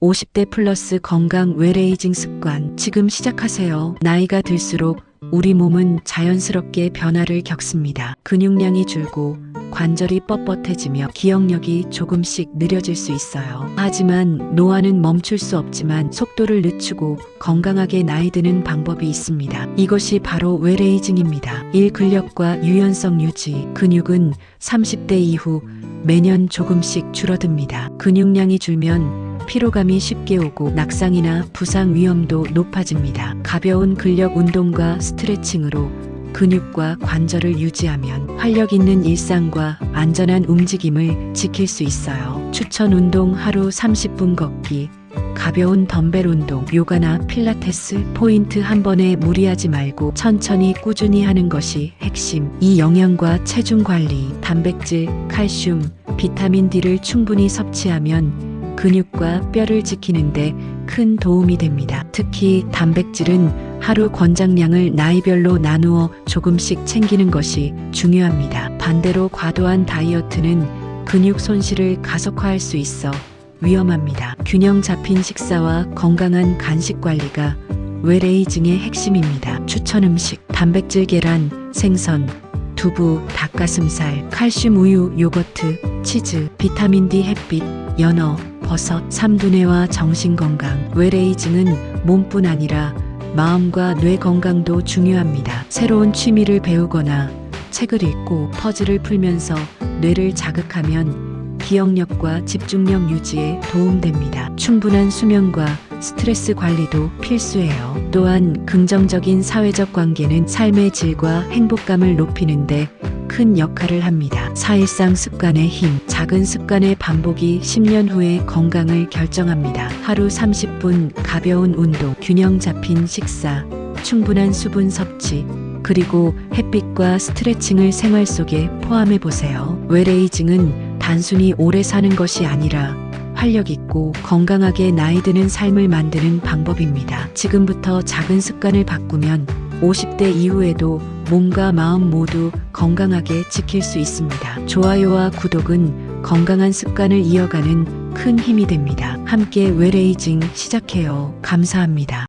50대 플러스 건강 웨레이징 습관 지금 시작하세요. 나이가 들수록 우리 몸은 자연스럽게 변화를 겪습니다. 근육량이 줄고 관절이 뻣뻣해지며 기억력이 조금씩 느려질 수 있어요. 하지만 노화는 멈출 수 없지만 속도를 늦추고 건강하게 나이 드는 방법이 있습니다. 이것이 바로 웨레이징입니다. 일 근력과 유연성 유지. 근육은 30대 이후 매년 조금씩 줄어듭니다. 근육량이 줄면 피로감이 쉽게 오고 낙상이나 부상 위험도 높아집니다. 가벼운 근력 운동과 스트레칭으로 근육과 관절을 유지하면 활력 있는 일상과 안전한 움직임을 지킬 수 있어요. 추천 운동 하루 30분 걷기, 가벼운 덤벨 운동, 요가나 필라테스, 포인트 한 번에 무리하지 말고 천천히 꾸준히 하는 것이 핵심. 이 영양과 체중 관리, 단백질, 칼슘, 비타민 D를 충분히 섭취하면 근육과 뼈를 지키는데 큰 도움이 됩니다. 특히 단백질은 하루 권장량을 나이별로 나누어 조금씩 챙기는 것이 중요합니다. 반대로 과도한 다이어트는 근육 손실을 가속화할 수 있어 위험합니다. 균형 잡힌 식사와 건강한 간식 관리가 웨레이징의 핵심입니다. 추천 음식 단백질 계란, 생선, 두부, 닭가슴살, 칼슘 우유, 요거트, 치즈, 비타민 D 햇빛, 연어, 버섯, 삼두뇌와 정신 건강. 웨레이징은 몸뿐 아니라 마음과 뇌 건강도 중요합니다. 새로운 취미를 배우거나 책을 읽고 퍼즐을 풀면서 뇌를 자극하면 기억력과 집중력 유지에 도움됩니다. 충분한 수면과 스트레스 관리도 필수예요. 또한 긍정적인 사회적 관계는 삶의 질과 행복감을 높이는데 큰 역할을 합니다. 사일상 습관의 힘, 작은 습관의 반복이 10년 후의 건강을 결정합니다. 하루 30분 가벼운 운동, 균형 잡힌 식사, 충분한 수분 섭취, 그리고 햇빛과 스트레칭을 생활 속에 포함해 보세요. 웨레이징은 단순히 오래 사는 것이 아니라 활력 있고 건강하게 나이 드는 삶을 만드는 방법입니다. 지금부터 작은 습관을 바꾸면 50대 이후에도 몸과 마음 모두 건강하게 지킬 수 있습니다. 좋아요와 구독은 건강한 습관을 이어가는 큰 힘이 됩니다. 함께 웨레이징 시작해요. 감사합니다.